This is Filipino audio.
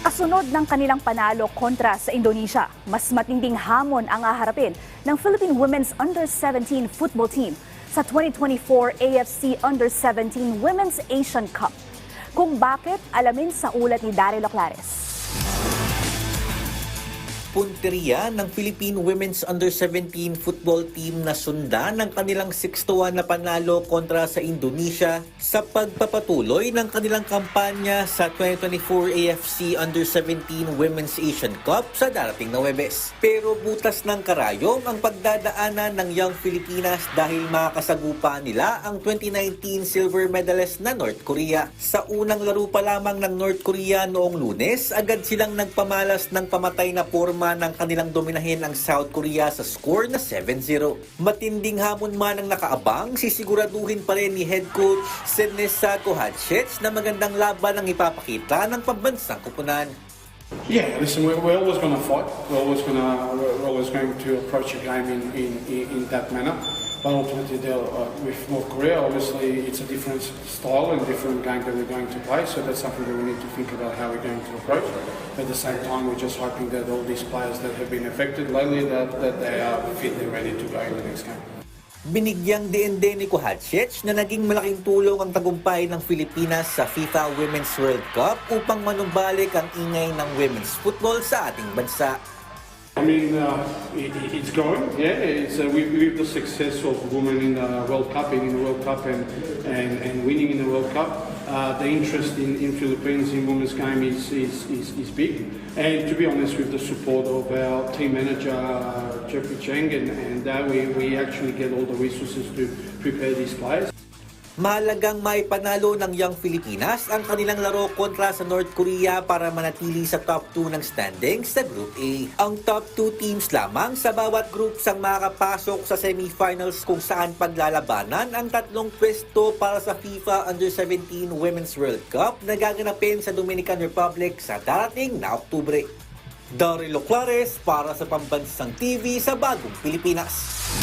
Kasunod ng kanilang panalo kontra sa Indonesia, mas matinding hamon ang aharapin ng Philippine Women's Under-17 football team sa 2024 AFC Under-17 Women's Asian Cup. Kung bakit, alamin sa ulat ni Daryl Oclares. Punteriya ng Philippine Women's Under-17 football team na sundan ng kanilang 6-1 na panalo kontra sa Indonesia sa pagpapatuloy ng kanilang kampanya sa 2024 AFC Under-17 Women's Asian Cup sa darating na Webes. Pero butas ng karayom ang pagdadaanan ng Young Filipinas dahil makakasagupa nila ang 2019 silver medalist na North Korea. Sa unang laro pa lamang ng North Korea noong lunes, agad silang nagpamalas ng pamatay na forma ng kanilang dominahin ang South Korea sa score na 7-0. Matinding hamon man ang nakaabang, sisiguraduhin pa rin ni head coach Sidney Sako Hatchets na magandang laban ang ipapakita ng pambansang kupunan. Yeah, listen, we're, we're always going to fight. We're always to we're always going to approach a game in, in, in that manner. Ultimately, they'll, uh, with North Korea, obviously it's a different style and different game that we're going to play. So that's something that we need to think about how we're going to approach. At the same time, we're just hoping that all these players that have been affected lately that, that they are fit and ready to go in the next game. Binigyang DND ni Kuhatsich na naging malaking tulong ang tagumpay ng Pilipinas sa FIFA Women's World Cup upang manumbalik ang ingay ng women's football sa ating bansa. I mean, uh, it, it- it's going. Yeah, it's uh, with, with the success of women in the World Cup, in the World Cup, and, and, and winning in the World Cup. Uh, the interest in, in Philippines in women's game is, is, is, is big. And to be honest, with the support of our team manager uh, Jeffrey Cheng, and, and we, we actually get all the resources to prepare these players. Mahalagang may panalo ng Young Filipinas ang kanilang laro kontra sa North Korea para manatili sa top 2 ng standings sa Group A. Ang top 2 teams lamang sa bawat groups ang makakapasok sa semifinals kung saan paglalabanan ang tatlong pwesto para sa FIFA Under-17 Women's World Cup na gaganapin sa Dominican Republic sa darating na Oktubre. Daryl Clares para sa Pambansang TV sa Bagong Pilipinas.